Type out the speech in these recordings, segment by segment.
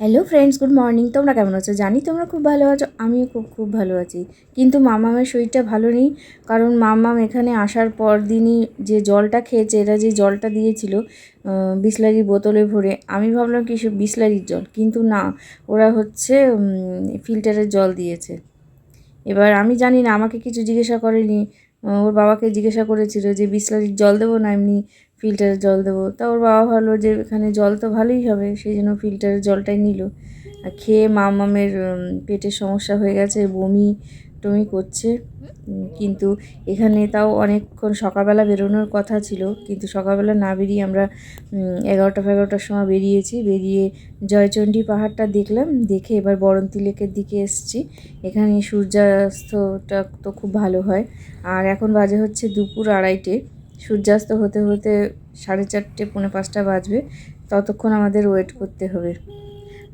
Hello friends good morning তোমরা কেমন আছো? জানি তোমরা খুব ভালো আছো, আমিও খুব খুব ভালো আছি। কিন্তু মামামের শরীরটা ভালো নেই, কারণ মামাম এখানে আসার পর দিনই যে জলটা খেয়েছে, এরা যে জলটা দিয়েছিল বিসলারি বোতলে ভরে, আমি ভাবলাম কি বিসলারির জল, কিন্তু না, ওরা হচ্ছে ফিল্টারের জল দিয়েছে। এবার আমি জানি না, আমাকে কিছু জিজ্ঞাসা করেনি ওর বাবাকে জিজ্ঞাসা করেছিল যে বিসলারির জল দেবো না এমনি ফিল্টারের জল দেবো। তা ওর বাবা ভাবলো যে এখানে জল তো ভালোই হবে, সেই জন্য ফিল্টারের জলটাই নিল। আর খেয়ে মামামের পেটের সমস্যা হয়ে গেছে, বমি টমি করছে। কিন্তু এখানে তাও অনেকক্ষণ সকালবেলা বেরোনোর কথা ছিল, কিন্তু সকালবেলা না বেরিয়ে আমরা এগারোটা ফেগারোটার সময় বেরিয়েছি। বেরিয়ে জয়চণ্ডী পাহাড়টা দেখলাম, দেখে এবার বরন্তি লেকের দিকে এসেছি। এখানে সূর্যাস্তটা তো খুব ভালো হয়। আর এখন বাজে হচ্ছে দুপুর আড়াইটে। সূর্যাস্ত হতে হতে সাড়ে চারটে, পৌনে পাঁচটা বাজবে, ততক্ষণ আমাদের ওয়েট করতে হবে।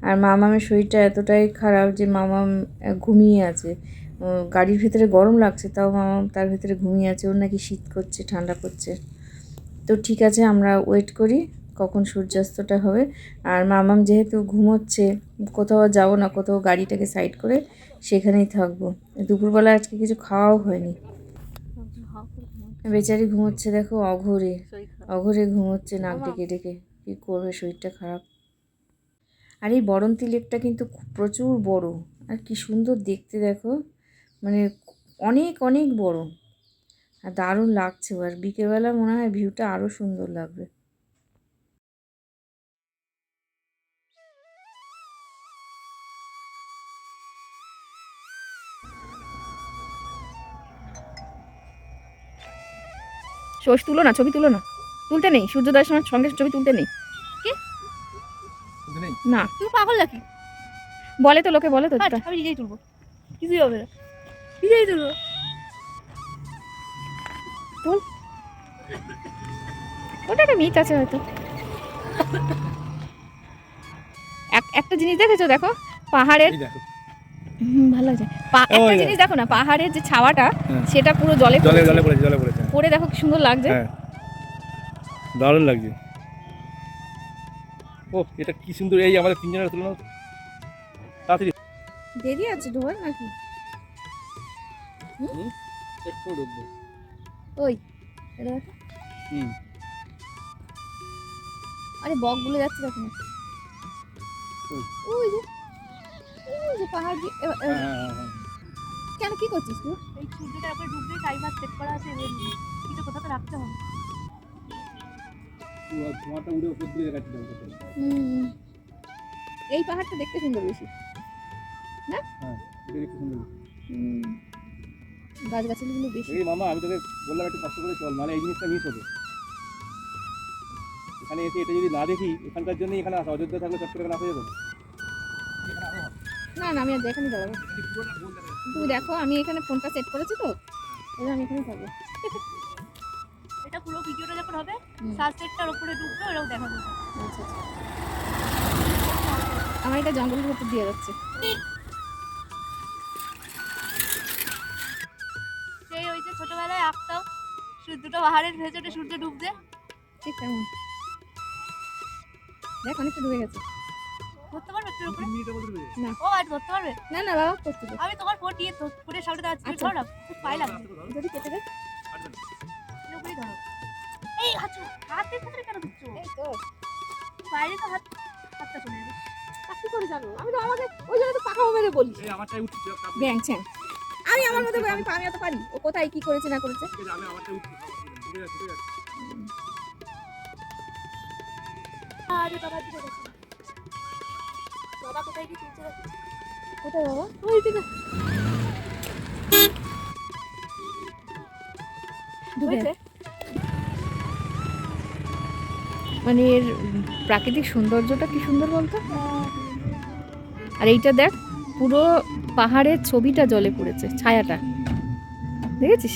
আর মামামের শরীরটা এতটাই খারাপ যে মামাম ঘুমিয়ে আছে। গাড়ির ভিতরে গরম লাগছে, তাও মামাম তার ভিতরে ঘুমিয়ে আছে, ওর নাকি শীত করছে, ঠান্ডা করছে। তো ঠিক আছে, আমরা ওয়েট করি কখন সূর্যাস্তটা হবে। আর মামাম যেহেতু ঘুমোচ্ছে, কোথাও যাব না, কোথাও গাড়িটাকে সাইড করে, সেখানেই থাকব। দুপুরবেলা আজকে কিছু খাওয়াও হয়নি। বেচারি ঘুমোচ্ছে দেখো অঘরে। অঘরে ঘুমোচ্ছে নাক ডেকে ডেকে। কী করবে শরীরটা খারাপ। আর এই বরন্তি লেকটা কিন্তু খুব- প্রচুর বড়। আর কি সুন্দর দেখতে দেখো। মানে অনেক অনেক বড়। আর দারুণ লাগছে আর বিকেলবেলা মনে হয় ভিউটা আরও সুন্দর লাগবে। সোস তুলো না ছবি তুলো না। তুলতে নেই সূর্যোদয়ের সময় সঙ্গে ছবি তুলতে নেই। না। তুমি পাগল নাকি? বলে তো লোকে বলে তো আমি নিজেই তুলবো। কিছুই হবে না। নিজেই তুলবো। তুল। ওটা একটা মিথ আছে হয়তো। এক- একটা জিনিস দেখেছ? দেখো পাহাড়ের ভালো লাগছে পা- একটা জিনিস দেখো না পাহাড়ের যে ছাওয়াটা হ্যাঁ। সেটা পুরো জলে জলে পড়েছে। জলে পড়েছে জলে পড়েছে। পড়ে দেখো কি সুন্দর লাগছে। হ্যাঁ। দারুণ লাগছে। ও এটা কি সুন্দর এই আমাদের তিনজনের তুলনা তাড়াতাড়ি। দেরি আছে ঢোল নাকি? একটু ঢুকবো ওই এটা দেখো। হুম। আরে বকগুলো যাচ্ছে দেখো না। ওই। যে ওই যে পাহাড় হ্যাঁ হ্যাঁ হ্যাঁ। কেন কি করছিস তুই? এই সূর্যটা একবার ডুববে টাইমার সেট করা আছে এবার এটা কোথাতে রাখতে হবে? ধোঁয়াটা উড়ে উপর দিয়ে দেখাচ্ছি হুম। এই পাহাড়টা দেখতে সুন্দর বেশি। হ্যাঁ এটা একটু সুন্দর। হুম। গাছগাছালিগুলো বেশি। এই মামা আমি তোকে বললাম একটু কষ্ট করে চল মানে এই জিনিসটা মিস হবে। এখানে এসে এটা যদি না দেখি এখানকার জন্যই এখানে আসা অযোধ্যা থাকলে চট করে এখানে আসা যেত না। না আমি আর এখানে দাঁড়াবো তুমি দেখো আমি এখানে ফোনটা সেট করেছি তো এবার আমি এখানে থাকব। এটা পুরো ভিডিওটা যখন হবে। সানসেটটার উপরে ডুববে ওরাও দেখা যাবে আচ্ছা আচ্ছা। আমার এটা জঙ্গলের ভেতর দিয়ে যাচ্ছে। সেই ওই যে ছোটবেলায় আঁকতাম সূর্যটা পাহাড়ের ভেতরে সূর্য ডুবছে। ঠিক তেমন। দেখ অনেকটা ডুবে গেছে। ধরতে পারবে উপরে? না। ও আজ ধরতে পারবে? না না বাবা করতে আমি তোমার ফোন দিয়ে ধর- ফোনের সামনে দাঁড়াচ্ছি তুমি আচ্ছা। ধরো না পাই লাগবে যদি কেটে দেয় উপরেই ধরো। এই হাত হাতের ভিতরে কেন এই তো। বাইরে তো হাত হাতটা চলে যাবে। কি করে জানো আমি তো আমাকে ওই জন্য তো পাকা মেরে বলি এই আমারটাই উঠছে ব্যাং ছ্যাং আমি আমার মতো করে আমি আমি পারি। ও কোথায় কি করেছে না করেছে? আমি আমারটাই উঠছে ঠিক আছে ঠিক আছে। আরে বাবা দিকে দেখো। বাবা কোথায় কি তুলছে কোথায় বাবা? ওই দিকে মানে এর প্রাকৃতিক সৌন্দর্যটা কি সুন্দর বলতো? আর এইটা দেখ পুরো পাহাড়ের ছবিটা জলে পড়েছে ছায়াটা। দেখেছিস?